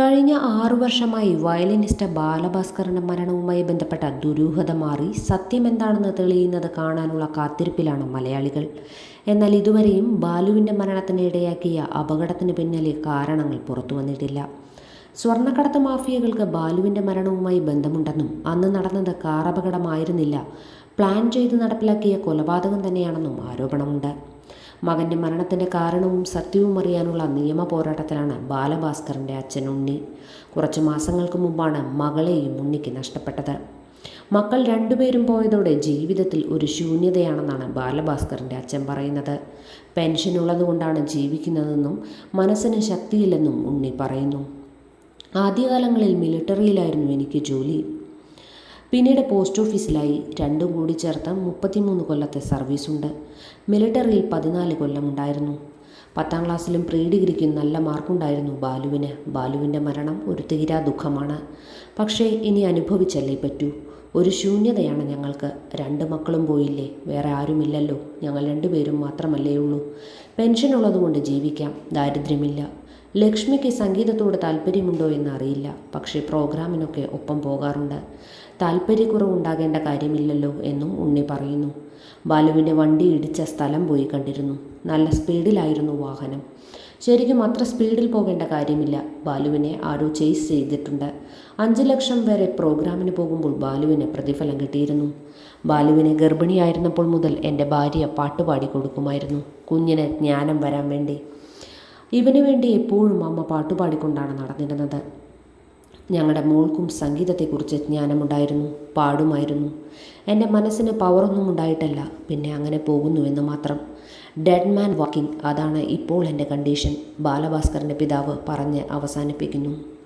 കഴിഞ്ഞ ആറു വർഷമായി വയലിനിസ്റ്റ് ബാലഭാസ്കറിന്റെ മരണവുമായി ബന്ധപ്പെട്ട ദുരൂഹത മാറി സത്യം സത്യമെന്താണെന്ന് തെളിയുന്നത് കാണാനുള്ള കാത്തിരിപ്പിലാണ് മലയാളികൾ. എന്നാൽ ഇതുവരെയും ബാലുവിന്റെ മരണത്തിന് ഇടയാക്കിയ അപകടത്തിന് പിന്നിലെ കാരണങ്ങൾ പുറത്തു വന്നിട്ടില്ല. സ്വർണക്കടത്ത് മാഫിയകൾക്ക് ബാലുവിന്റെ മരണവുമായി ബന്ധമുണ്ടെന്നും അന്ന് നടന്നത് കാറപകടമായിരുന്നില്ല. പ്ലാൻ ചെയ്ത് നടപ്പിലാക്കിയ കൊലപാതകം തന്നെയാണെന്നും ആരോപണമുണ്ട്. മകന്റെ മരണത്തിന്റെ കാരണവും സത്യവും അറിയാനുള്ള നിയമ പോരാട്ടത്തിലാണ് ബാലഭാസ്കറിന്റെ അച്ഛൻ ഉണ്ണി. കുറച്ച് മാസങ്ങൾക്ക് മുമ്പാണ് മകളെയും ഉണ്ണിക്ക് നഷ്ടപ്പെട്ടത്. മക്കൾ രണ്ടുപേരും പോയതോടെ ജീവിതത്തിൽ ഒരു ശൂന്യതയാണെന്നാണ് ബാലഭാസ്കറിന്റെ അച്ഛൻ പറയുന്നത്. പെൻഷൻ ഉള്ളതുകൊണ്ടാണ് ജീവിക്കുന്നതെന്നും മനസ്സിന് ശക്തിയില്ലെന്നും ഉണ്ണി പറയുന്നു. ആദ്യകാലങ്ങളിൽ മിലിട്ടറിയിലായിരുന്നു എനിക്ക് ജോലി. പിന്നീട് പോസ്റ്റ് ഓഫീസിലായി രണ്ടും കൂടി ചേർത്ത് മുപ്പത്തിമൂന്ന് കൊല്ലത്തെ സർവീസുണ്ട്. മിലിറ്ററിയിൽ പതിനാല് കൊല്ലമുണ്ടായിരുന്നു. പത്താം ക്ലാസ്സിലും പ്രീ ഡിഗ്രിക്കും നല്ല മാർക്കുണ്ടായിരുന്നു ബാലുവിന്. ബാലുവിന്റെ മരണം ഒരു തീരാ ദുഃഖമാണ്. പക്ഷേ ഇനി അനുഭവിച്ചല്ലേ പറ്റൂ. ഒരു ശൂന്യതയാണ് ഞങ്ങൾക്ക്. രണ്ട് മക്കളും പോയില്ലേ? വേറെ ആരുമില്ലല്ലോ. ഞങ്ങൾ രണ്ടുപേരും മാത്രമല്ലേ ഉള്ളൂ. പെൻഷൻ ഉള്ളതുകൊണ്ട് ജീവിക്കാം. ദാരിദ്ര്യമില്ല. ലക്ഷ്മിക്ക് സംഗീതത്തോട് താല്പര്യമുണ്ടോ എന്ന് അറിയില്ല പക്ഷേ പ്രോഗ്രാമിനൊക്കെ ഒപ്പം പോകാറുണ്ട്. താല്പര്യക്കുറവുണ്ടാകേണ്ട കാര്യമില്ലല്ലോ എന്നും ഉണ്ണി പറയുന്നു. ബാലുവിന്റെ വണ്ടി ഇടിച്ച സ്ഥലം പോയി കണ്ടിരുന്നു. നല്ല സ്പീഡിലായിരുന്നു വാഹനം. ശരിക്കും അത്ര സ്പീഡിൽ പോകേണ്ട കാര്യമില്ല. ബാലുവിനെ ആരോ ചേസ് ചെയ്തിട്ടുണ്ട്. അഞ്ച് ലക്ഷം വരെ പ്രോഗ്രാമിന് പോകുമ്പോൾ ബാലുവിന് പ്രതിഫലം കിട്ടിയിരുന്നു. ബാലുവിന് ഗർഭിണിയായിരുന്നപ്പോൾ മുതൽ എന്റെ ഭാര്യ പാട്ടുപാടി കൊടുക്കുമായിരുന്നു. കുഞ്ഞിന് ജ്ഞാനം വരാൻ വേണ്ടി. ഇവന് വേണ്ടി എപ്പോഴും അമ്മ പാട്ടുപാടിക്കൊണ്ടാണ് നടന്നിരുന്നത്. ഞങ്ങളുടെ മോൾക്കും സംഗീതത്തെക്കുറിച്ച് ജ്ഞാനമുണ്ടായിരുന്നു പാടുമായിരുന്നു. എന്റെ മനസ്സിന് പവറൊന്നും ഉണ്ടായിട്ടല്ല പിന്നെ അങ്ങനെ പോകുന്നു എന്ന് മാത്രം. ഡെഡ് മാൻ വാക്കിംഗ് അതാണ് ഇപ്പോൾ എന്റെ കണ്ടീഷൻ ബാലഭാസ്കറിന്റെ പിതാവ് പറഞ്ഞ് അവസാനിപ്പിക്കുന്നു.